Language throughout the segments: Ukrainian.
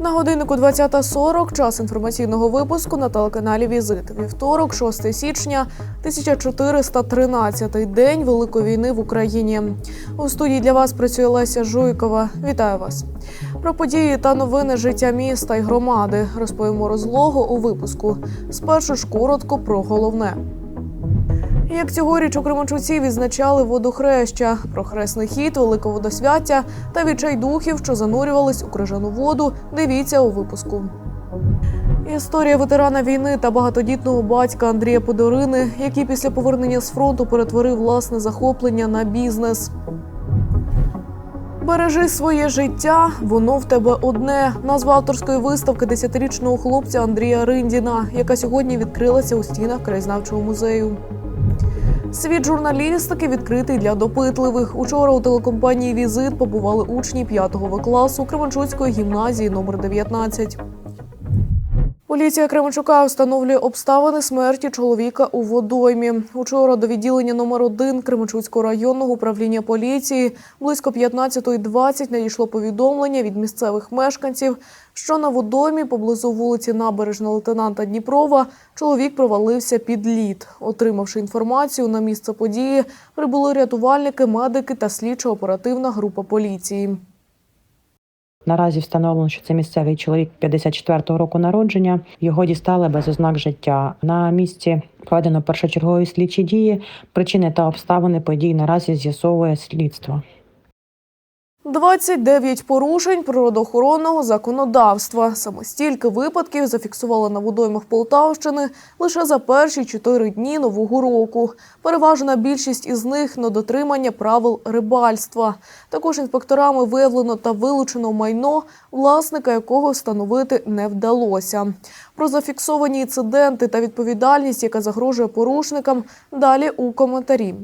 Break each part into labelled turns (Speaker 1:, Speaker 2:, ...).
Speaker 1: На годиннику 20.40 час інформаційного випуску на телеканалі Візит. Вівторок, 6 січня, 1413 день Великої війни в Україні. У студії для вас працює Леся Жуйкова. Вітаю вас. Про події та новини життя міста і громади розповімо розлого у випуску. Спершу ж коротко про головне. Як цьогоріч у Кременчуці відзначали водохреща, про хресний хід, велике водосвяття та відчайдухів, що занурювались у крижану воду. Дивіться у випуску. Історія ветерана війни та багатодітного батька Андрія Подорини, який після повернення з фронту перетворив власне захоплення на бізнес. Бережи своє життя, воно в тебе одне. Назва авторської виставки десятирічного хлопця Андрія Риндіна, яка сьогодні відкрилася у стінах краєзнавчого музею. Світ журналістики відкритий для допитливих. Учора у телекомпанії Візит побували учні 5-го класу Кременчуцької гімназії номер 19. Поліція Кременчука встановлює обставини смерті чоловіка у водоймі. Учора до відділення номер 1 Кременчуцького районного управління поліції близько 15.20 надійшло повідомлення від місцевих мешканців, що на водоймі поблизу вулиці Набережна лейтенанта Дніпрова чоловік провалився під лід. Отримавши інформацію на місце події, прибули рятувальники, медики та слідчо-оперативна група поліції.
Speaker 2: Наразі встановлено, що це місцевий чоловік 54-го року народження. Його дістали без ознак життя. На місці проведено першочергові слідчі дії. Причини та обставини подій наразі з'ясовує слідство.
Speaker 1: 29 порушень природоохоронного законодавства. Саме стільки випадків зафіксували на водоймах Полтавщини лише за перші чотири дні нового року. Переважна більшість із них недотримання правил рибальства. Також інспекторами виявлено та вилучено майно, власника якого встановити не вдалося. Про зафіксовані інциденти та відповідальність, яка загрожує порушникам, далі у коментарі.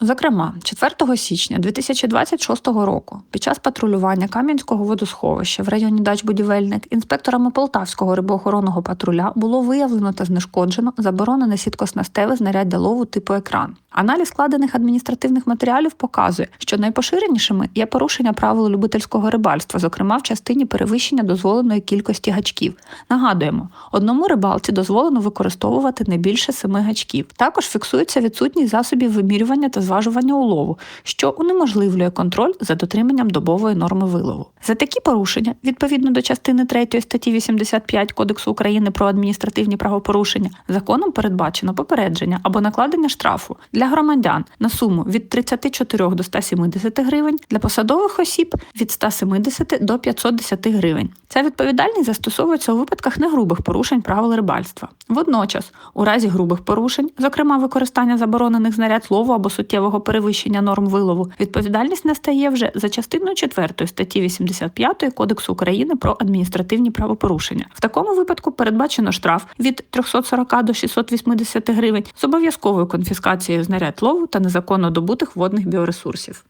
Speaker 3: Зокрема, 4 січня 2026 року під час патрулювання Кам'янського водосховища в районі Дач Будівельник інспекторами Полтавського рибоохоронного патруля було виявлено та знешкоджено заборонене сіткоснастеве знаряддя лову типу екран. Аналіз складених адміністративних матеріалів показує, що найпоширенішими є порушення правил любительського рибальства, зокрема в частині перевищення дозволеної кількості гачків. Нагадуємо, одному рибалці дозволено використовувати не більше семи гачків. Також фіксується відсутність засобів вимірювання та зважування улову, що унеможливлює контроль за дотриманням добової норми вилову. За такі порушення, відповідно до частини 3 статті 85 Кодексу України про адміністративні правопорушення, законом передбачено попередження або накладення штрафу для громадян на суму від 34 до 170 гривень, для посадових осіб від 170 до 510 гривень. Ця відповідальність застосовується у випадках негрубих порушень правил рибальства. Водночас, у разі грубих порушень, зокрема використання заборонених знарядь лову або суттєвого перевищення норм вилову, відповідальність настає вже за частиною 4 статті 85 Кодексу України про адміністративні правопорушення. В такому випадку передбачено штраф від 340 до 680 гривень з обов'язковою конфіскацією знаряд лову та незаконно добутих водних біоресурсів.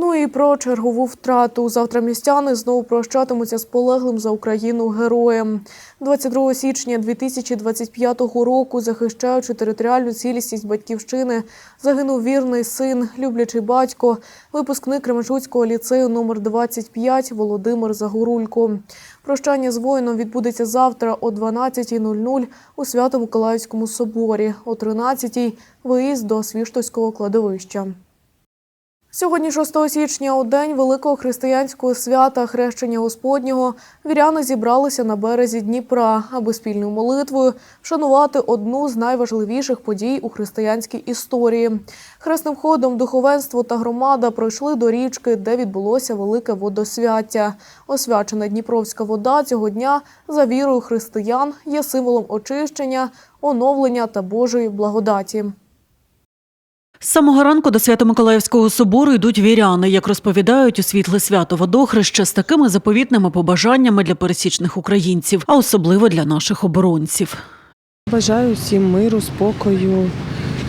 Speaker 1: Ну і про чергову втрату. Завтра містяни знову прощатимуться з полеглим за Україну героєм. 22 січня 2025 року, захищаючи територіальну цілісність батьківщини, загинув вірний син, люблячий батько, випускник Кременчуцького ліцею номер 25 Володимир Загорулько. Прощання з воїном відбудеться завтра о 12.00 у Свято-Миколаївському соборі, о 13.00 – виїзд до Свіштовського кладовища. Сьогодні, 6 січня, у день великого християнського свята хрещення Господнього, віряни зібралися на березі Дніпра, аби спільною молитвою вшанувати одну з найважливіших подій у християнській історії. Хресним ходом духовенство та громада пройшли до річки, де відбулося велике водосвяття. Освячена Дніпровська вода цього дня за вірою християн є символом очищення, оновлення та Божої благодаті.
Speaker 4: З самого ранку до Свято-Миколаївського собору йдуть віряни, як розповідають у світле свято водохреща з такими заповітними побажаннями для пересічних українців, а особливо для наших оборонців.
Speaker 5: Бажаю всім миру, спокою,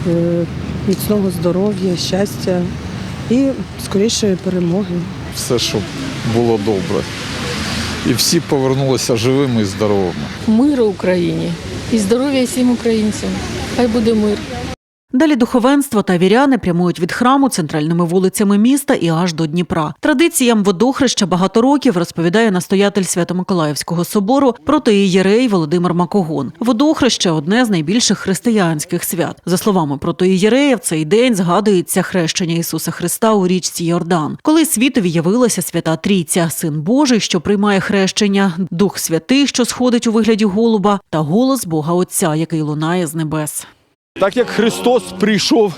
Speaker 5: е, міцного здоров'я, щастя і скорішої перемоги.
Speaker 6: все, щоб було добре. і всі повернулися живими і здоровими.
Speaker 7: миру Україні і здоров'я всім українцям. Хай буде мир.
Speaker 4: Далі духовенство та віряни прямують від храму центральними вулицями міста і аж до Дніпра. Традиціям водохреща багато років розповідає настоятель Свято-Миколаївського собору протоієрей Володимир Макогон. Водохреще одне з найбільших християнських свят. За словами протоієрея, в цей день згадується хрещення Ісуса Христа у річці Йордан, коли світові явилася свята Трійця, син Божий, що приймає хрещення, Дух Святий, що сходить у вигляді голуба, та голос Бога Отця, який лунає з небес.
Speaker 8: Так як Христос прийшов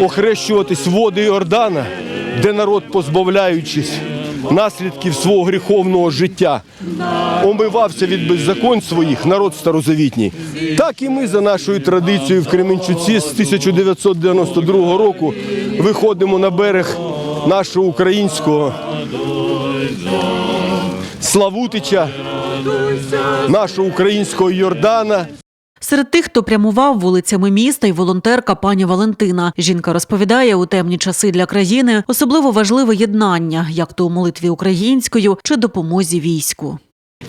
Speaker 8: охрещуватись води Йордана, де народ, позбавляючись наслідків свого гріховного життя, омивався від беззаконь своїх, народ старозавітній, так і ми за нашою традицією в Кременчуці з 1992 року виходимо на берег нашого українського Славутича, нашого українського Йордана.
Speaker 4: Серед тих, хто прямував вулицями міста, й волонтерка пані Валентина. Жінка розповідає, у темні часи для країни особливо важливе єднання, як то у молитві українською чи допомозі війську.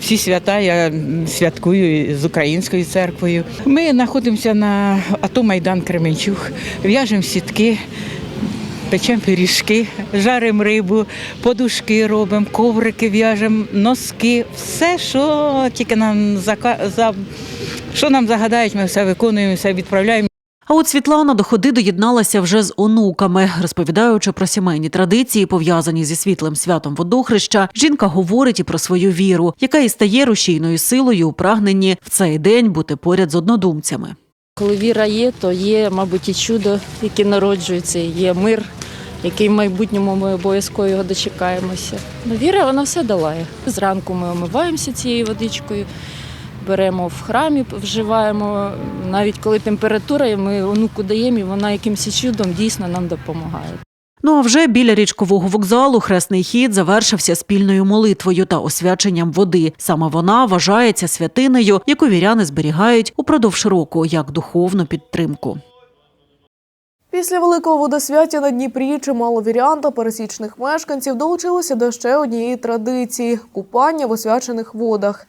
Speaker 9: Всі свята я святкую з українською церквою. Ми знаходимося на АТО Майдан Кременчуг, в'яжемо сітки, печемо пиріжки, жаримо рибу, подушки робимо, коврики в'яжемо, носки, все, що тільки нам за... що нам загадають, ми все виконуємо, все відправляємо.
Speaker 4: А от Світлана до ходи доєдналася вже з онуками, розповідаючи про сімейні традиції, пов'язані зі світлим святом водохреща. Жінка говорить і про свою віру, яка і стає рушійною силою у прагненні в цей день бути поряд з однодумцями.
Speaker 7: Коли віра є, то є, мабуть, і чудо, яке народжується, є мир, який в майбутньому ми обов'язково його дочекаємося. Ну, віра, вона все долає. Зранку ми омиваємося цією водичкою, беремо в храмі, вживаємо. Навіть коли температура, ми онуку даємо, і вона якимось чудом дійсно нам допомагає.
Speaker 4: Ну а вже біля річкового вокзалу хресний хід завершився спільною молитвою та освяченням води. Саме вона вважається святинею, яку віряни зберігають упродовж року як духовну підтримку.
Speaker 1: Після великого водосвяття на Дніпрі чимало вірян та пересічних мешканців долучилося до ще однієї традиції купання в освячених водах.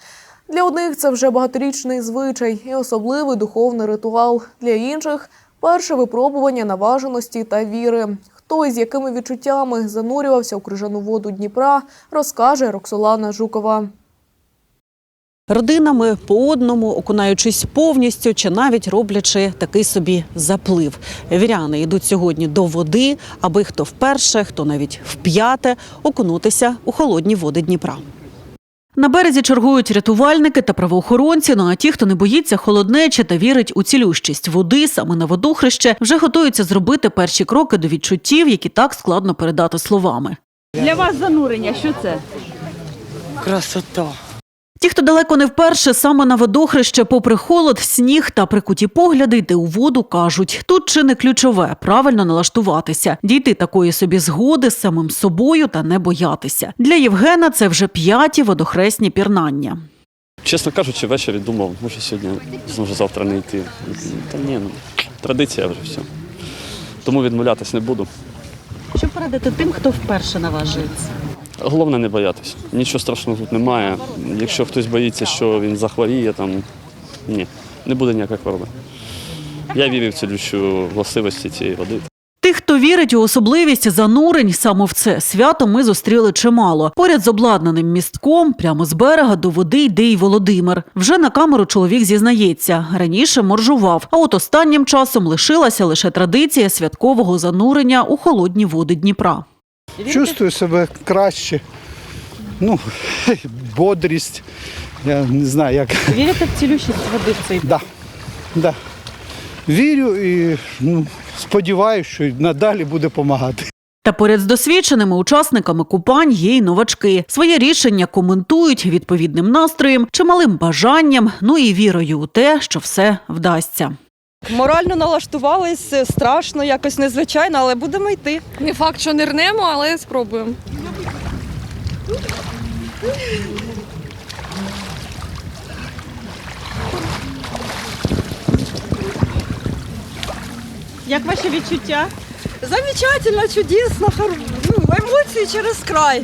Speaker 1: Для одних це вже багаторічний звичай і особливий духовний ритуал. Для інших перше випробування наваженості та віри. Хто і з якими відчуттями занурювався у крижану воду Дніпра, розкаже Роксолана Жукова.
Speaker 10: Родинами по одному, окунаючись повністю чи навіть роблячи такий собі заплив. Віряни йдуть сьогодні до води, аби хто вперше, хто навіть вп'яте окунутися у холодні води Дніпра.
Speaker 4: На березі чергують рятувальники та правоохоронці. Ну а ті, хто не боїться холоднечі та вірить у цілющість води, саме на водохреще, вже готуються зробити перші кроки до відчуттів, які так складно передати словами.
Speaker 11: Для вас занурення, що це?
Speaker 5: Красота.
Speaker 4: Ті, хто далеко не вперше, саме на водохреще, попри холод, сніг та прикуті погляди, йти у воду, кажуть, тут чи не ключове правильно налаштуватися, дійти такої собі згоди з самим собою та не боятися. Для Євгена це вже п'яті водохресні пірнання.
Speaker 12: Чесно кажучи, ввечері думав, може сьогодні знову завтра не йти. Та ні, ну, традиція вже все. Тому відмовлятись не буду.
Speaker 11: Що порадити тим, хто вперше наважується?
Speaker 12: Головне не боятись. Нічого страшного тут немає. Якщо хтось боїться, що він захворіє, там ні, не буде ніякої хвороби. Я вірю в цю цілющу властивості цієї води.
Speaker 4: Тих, хто вірить у особливість занурень, саме в це свято ми зустріли чимало. Поряд з обладнаним містком, прямо з берега до води йде й Володимир. Вже на камеру чоловік зізнається. Раніше моржував, а от останнім часом лишилася лише традиція святкового занурення у холодні води Дніпра.
Speaker 13: Чувствую себе краще. Ну, бодрість. Я не знаю, як.
Speaker 11: Вірите в цілющість води в цей
Speaker 13: Да, да. Вірю і ну, сподіваюся, що надалі буде допомагати.
Speaker 4: Та поряд з досвідченими учасниками купань є й новачки. Своє рішення коментують відповідним настроєм, чималим бажанням, ну і вірою у те, що все вдасться.
Speaker 11: Морально налаштувались, страшно, якось незвичайно, але будемо йти.
Speaker 7: Не факт, що нирнемо, але спробуємо.
Speaker 11: Як ваші відчуття? Замечательно, чудесно, хор... ну, емоції через край.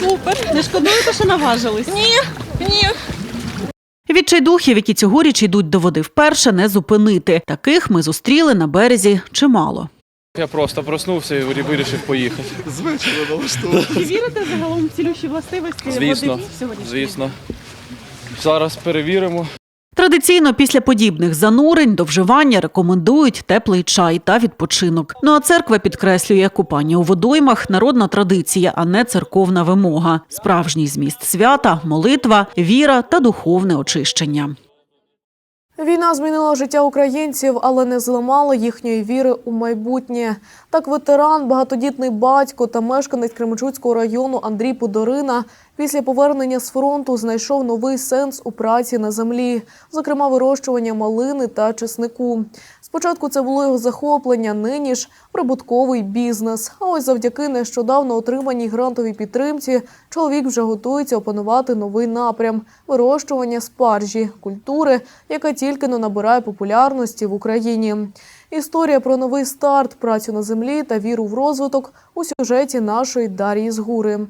Speaker 10: Супер. Не шкодуєте, що наважились?
Speaker 11: Ні, ні.
Speaker 4: Відчайдухів, які цьогоріч йдуть до води вперше, не зупинити. Таких ми зустріли на березі чимало.
Speaker 12: Я просто проснувся і вирішив поїхати.
Speaker 10: Звичайно, Чи вірите загалом в цілющі властивості
Speaker 12: Звісно,
Speaker 10: води сьогодні?
Speaker 12: звісно. Зараз перевіримо.
Speaker 4: Традиційно після подібних занурень до вживання рекомендують теплий чай та відпочинок. Ну а церква підкреслює купання у водоймах народна традиція, а не церковна вимога. Справжній зміст свята, молитва, віра та духовне очищення.
Speaker 1: Війна змінила життя українців, але не зламала їхньої віри у майбутнє. Так, ветеран, багатодітний батько та мешканець Кременчуцького району Андрій Подорина після повернення з фронту знайшов новий сенс у праці на землі, зокрема вирощування малини та чеснику. Спочатку це було його захоплення, нині ж прибутковий бізнес. А ось завдяки нещодавно отриманій грантовій підтримці чоловік вже готується опанувати новий напрям вирощування спаржі, культури, яка тільки но набирає популярності в Україні. Історія про новий старт, працю на землі та віру в розвиток у сюжеті нашої Дар'ї Згури.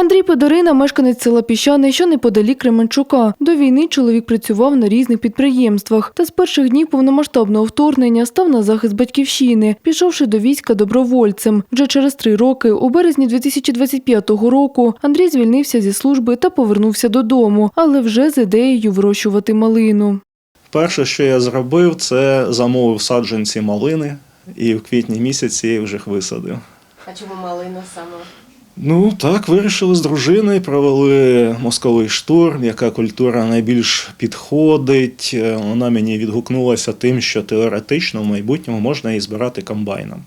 Speaker 14: Андрій Подорина – мешканець села Піщани, що неподалік Кременчука. До війни чоловік працював на різних підприємствах та з перших днів повномасштабного вторгнення став на захист батьківщини, пішовши до війська добровольцем. Вже через три роки, у березні 2025 року, Андрій звільнився зі служби та повернувся додому, але вже з ідеєю вирощувати малину.
Speaker 15: Перше, що я зробив, це замовив саджанці малини і в квітні місяці вже їх висадив.
Speaker 16: А чому малина саме?
Speaker 15: Ну так, вирішили з дружиною, провели мозковий штурм, яка культура найбільш підходить. Е, Вона мені відгукнулася тим, що теоретично в майбутньому можна її збирати комбайном.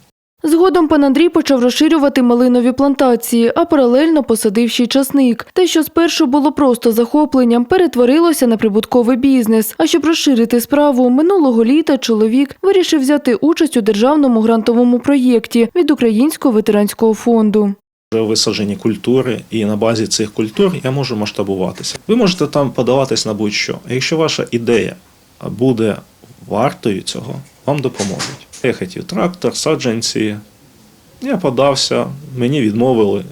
Speaker 14: Згодом пан Андрій почав розширювати малинові плантації, а паралельно посадив ще й часник. Те, що спершу було просто захопленням, перетворилося на прибутковий бізнес. А щоб розширити справу, минулого літа чоловік вирішив взяти участь у державному грантовому проєкті від Українського ветеранського фонду.
Speaker 15: Висаджені культури, і на базі цих культур я можу масштабуватися. Ви можете там подаватись на будь-що. Якщо ваша ідея буде вартою цього, вам допоможуть. Я хотів трактор, саджанці. Я подався, мені відмовили.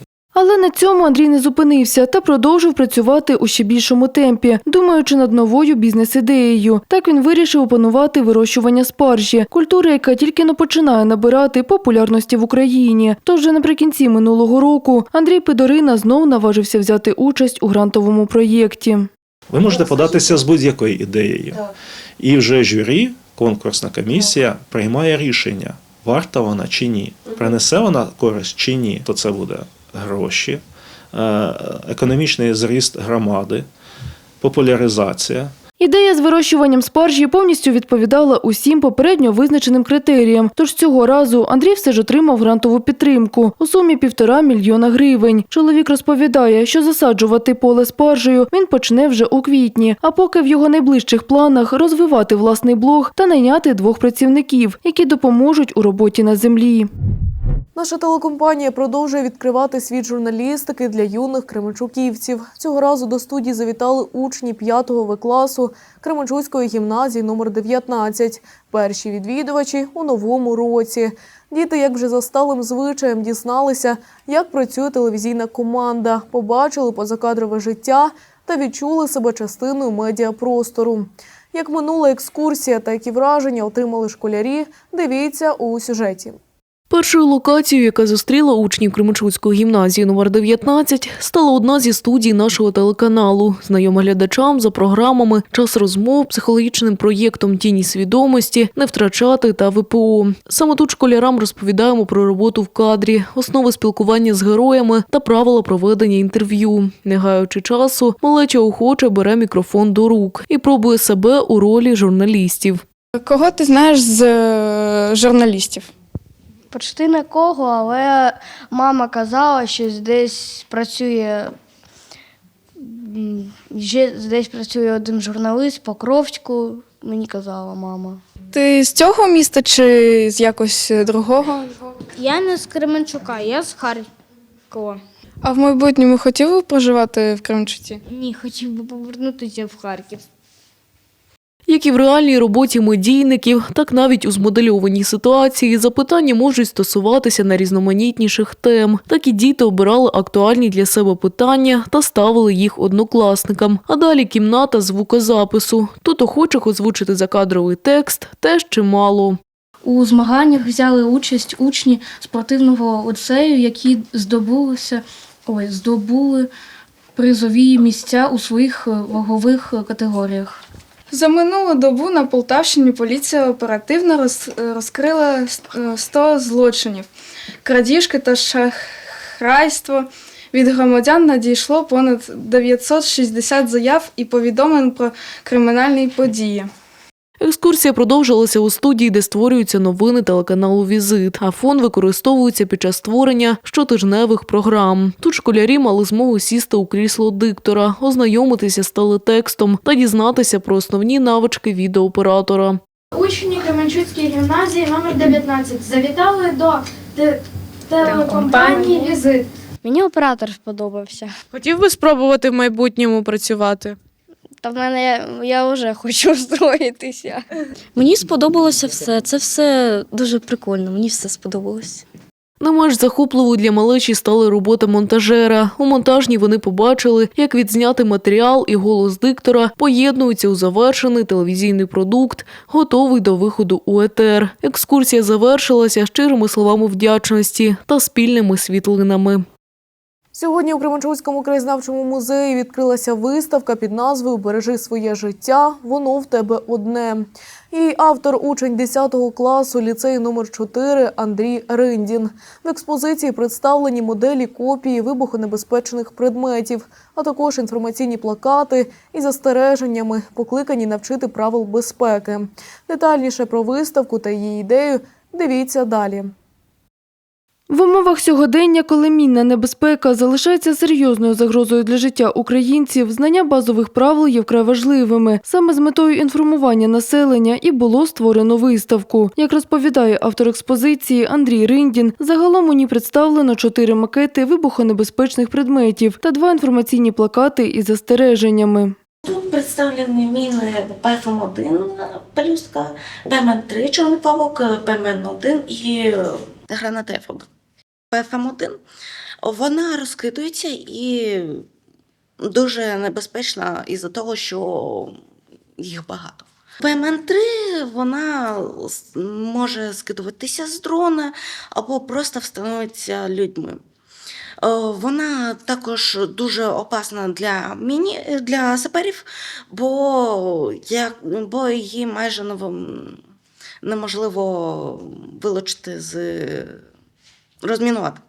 Speaker 14: Але на цьому Андрій не зупинився та продовжив працювати у ще більшому темпі, думаючи над новою бізнес-ідеєю. Так він вирішив опанувати вирощування спаржі, культури, яка тільки но починає набирати популярності в Україні. Тож вже наприкінці минулого року Андрій Пидорина знов наважився взяти участь у грантовому проєкті.
Speaker 15: Ви можете податися з будь-якою ідеєю. І вже журі, конкурсна комісія приймає рішення, варта вона чи ні. Принесе вона користь чи ні, то це буде гроші, е, економічний зріст громади, популяризація.
Speaker 14: Ідея з вирощуванням спаржі повністю відповідала усім попередньо визначеним критеріям. Тож цього разу Андрій все ж отримав грантову підтримку у сумі півтора мільйона гривень. Чоловік розповідає, що засаджувати поле спаржею він почне вже у квітні. А поки в його найближчих планах розвивати власний блог та найняти двох працівників, які допоможуть у роботі на землі.
Speaker 1: Наша телекомпанія продовжує відкривати світ журналістики для юних кременчуківців. Цього разу до студії завітали учні 5-го В класу Кременчуцької гімназії номер 19 Перші відвідувачі у новому році. Діти, як вже за сталим звичаєм, дізналися, як працює телевізійна команда, побачили позакадрове життя та відчули себе частиною медіапростору. Як минула екскурсія та які враження отримали школярі, дивіться у сюжеті. Першою локацією, яка зустріла учнів Кременчуцької гімназії номер 19, стала одна зі студій нашого телеканалу, знайома глядачам за програмами Час розмов, психологічним проєктом Тіні свідомості, не втрачати та ВПО. Саме тут школярам розповідаємо про роботу в кадрі, основи спілкування з героями та правила проведення інтерв'ю. Не гаючи часу, малеча охоче бере мікрофон до рук і пробує себе у ролі журналістів.
Speaker 17: Кого ти знаєш з е, журналістів?
Speaker 18: Почти нікого, але мама казала, що десь працює десь працює один журналіст по Покровську, мені казала мама.
Speaker 17: Ти з цього міста чи з якось другого?
Speaker 18: Я не з Кременчука, я з Харкова.
Speaker 17: А в майбутньому хотів би проживати в Кременчуці?
Speaker 18: Ні, хотів би повернутися в Харків.
Speaker 1: Як і в реальній роботі медійників, так навіть у змодельованій ситуації запитання можуть стосуватися найрізноманітніших тем. Так і діти обирали актуальні для себе питання та ставили їх однокласникам. А далі кімната звукозапису. Тут охочих озвучити закадровий текст теж чимало.
Speaker 16: У змаганнях взяли участь учні спортивного ліцею, які здобулися, ой, здобули призові місця у своїх вагових категоріях.
Speaker 17: За минулу добу на Полтавщині поліція оперативно роз- розкрила е, 100 злочинів. Крадіжки та шахрайство. Від громадян надійшло понад 960 заяв і повідомлень про кримінальні події.
Speaker 1: Екскурсія продовжилася у студії, де створюються новини телеканалу Візит, а фон використовується під час створення щотижневих програм. Тут школярі мали змогу сісти у крісло диктора, ознайомитися з телетекстом та дізнатися про основні навички відеооператора.
Speaker 19: Учні Кременчуцької гімназії номер 19 завітали до телекомпанії Візит.
Speaker 18: Мені оператор сподобався.
Speaker 1: Хотів би спробувати в майбутньому працювати.
Speaker 18: Та в мене я вже хочу встроїтися.
Speaker 20: Мені сподобалося все. Це все дуже прикольно. Мені все сподобалось.
Speaker 1: Не менш захопливою для малечі стала робота монтажера. У монтажній вони побачили, як відзняти матеріал і голос диктора поєднуються у завершений телевізійний продукт, готовий до виходу у етер. Екскурсія завершилася щирими словами вдячності та спільними світлинами. Сьогодні у Кременчуцькому краєзнавчому музеї відкрилася виставка під назвою Бережи своє життя, воно в тебе одне. Її автор учень 10 класу ліцею номер 4 Андрій Риндін. В експозиції представлені моделі копії вибухонебезпечних предметів, а також інформаційні плакати із застереженнями, покликані навчити правил безпеки. Детальніше про виставку та її ідею дивіться далі.
Speaker 14: В умовах сьогодення, коли мінна небезпека залишається серйозною загрозою для життя українців, знання базових правил є вкрай важливими. Саме з метою інформування населення і було створено виставку. Як розповідає автор експозиції Андрій Риндін, загалом у ній представлено чотири макети вибухонебезпечних предметів та два інформаційні плакати із застереженнями.
Speaker 21: Тут представлені міни ПФМ-1 пелюстка, ПМН-3 чорний павук, ПМН-1 і граната F1. ПФМ-1 вона розкидується і дуже небезпечна із-за того, що їх багато. ПМН-3 вона може скидуватися з дрона або просто встановиться людьми. Е, Вона також дуже опасна для міні, для саперів, бо, як, бо її майже неможливо вилучити з розмінувати.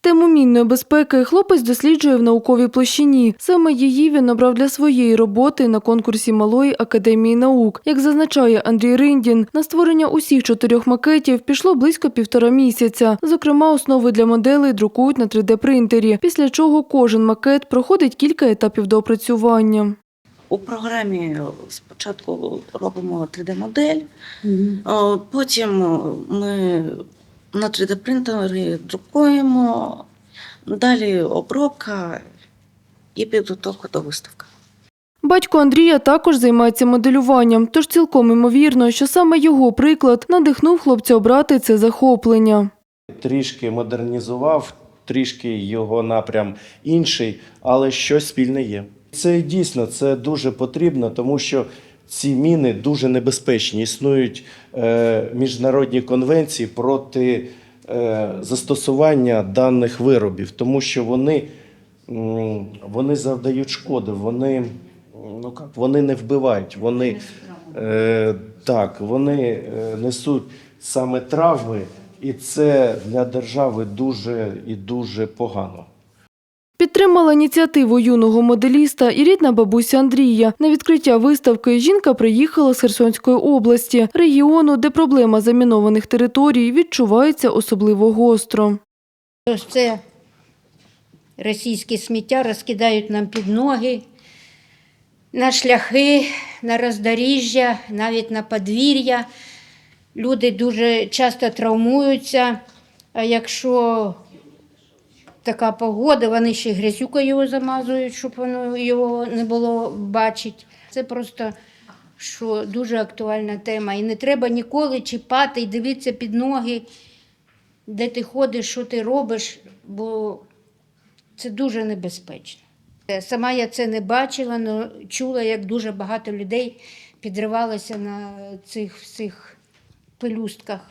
Speaker 14: Тему мінної безпеки хлопець досліджує в науковій площині. Саме її він обрав для своєї роботи на конкурсі Малої академії наук. Як зазначає Андрій Риндін, на створення усіх чотирьох макетів пішло близько півтора місяця. Зокрема, основи для моделей друкують на 3D-принтері, після чого кожен макет проходить кілька етапів доопрацювання.
Speaker 21: У програмі спочатку робимо 3D-модель, потім ми на 3D-принтері друкуємо, далі обробка і підготовка до виставки.
Speaker 14: Батько Андрія також займається моделюванням, тож цілком імовірно, що саме його приклад надихнув хлопця обрати це захоплення.
Speaker 22: трішки модернізував, трішки його напрям інший, але щось спільне є. Це дійсно це дуже потрібно, тому що ці міни дуже небезпечні. Існують міжнародні конвенції проти е, застосування даних виробів, тому що вони, вони завдають шкоди, вони, ну, як, вони не вбивають, вони, е, так, вони е, несуть саме травми, і це для держави дуже і дуже погано.
Speaker 14: Підтримала ініціативу юного моделіста і рідна бабуся Андрія. На відкриття виставки жінка приїхала з Херсонської області, регіону, де проблема замінованих територій відчувається особливо гостро.
Speaker 23: Це російське сміття розкидають нам під ноги, на шляхи, на роздоріжжя, навіть на подвір'я. Люди дуже часто травмуються, а якщо така погода, вони ще грязюкою його замазують, щоб воно його не було бачити. Це просто що дуже актуальна тема. І не треба ніколи чіпати і дивитися під ноги, де ти ходиш, що ти робиш, бо це дуже небезпечно. Е, Сама я це не бачила, але чула, як дуже багато людей підривалося на цих всіх пелюстках.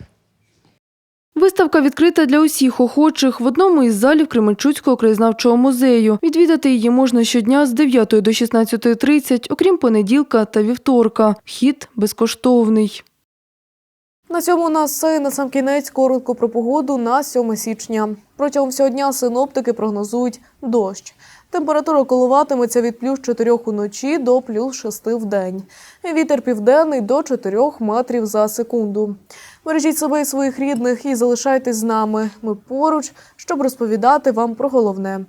Speaker 14: Виставка відкрита для усіх охочих в одному із залів Кременчуцького краєзнавчого музею. Відвідати її можна щодня з 9 до 16.30, окрім понеділка та вівторка. Вхід безкоштовний.
Speaker 1: На цьому у нас все. На сам кінець коротко про погоду на 7 січня. Протягом всього дня синоптики прогнозують дощ. Температура коливатиметься від плюс 4 уночі до плюс 6 в день. Вітер південний до 4 метрів за секунду. Бережіть себе і своїх рідних і залишайтесь з нами. Ми поруч, щоб розповідати вам про головне.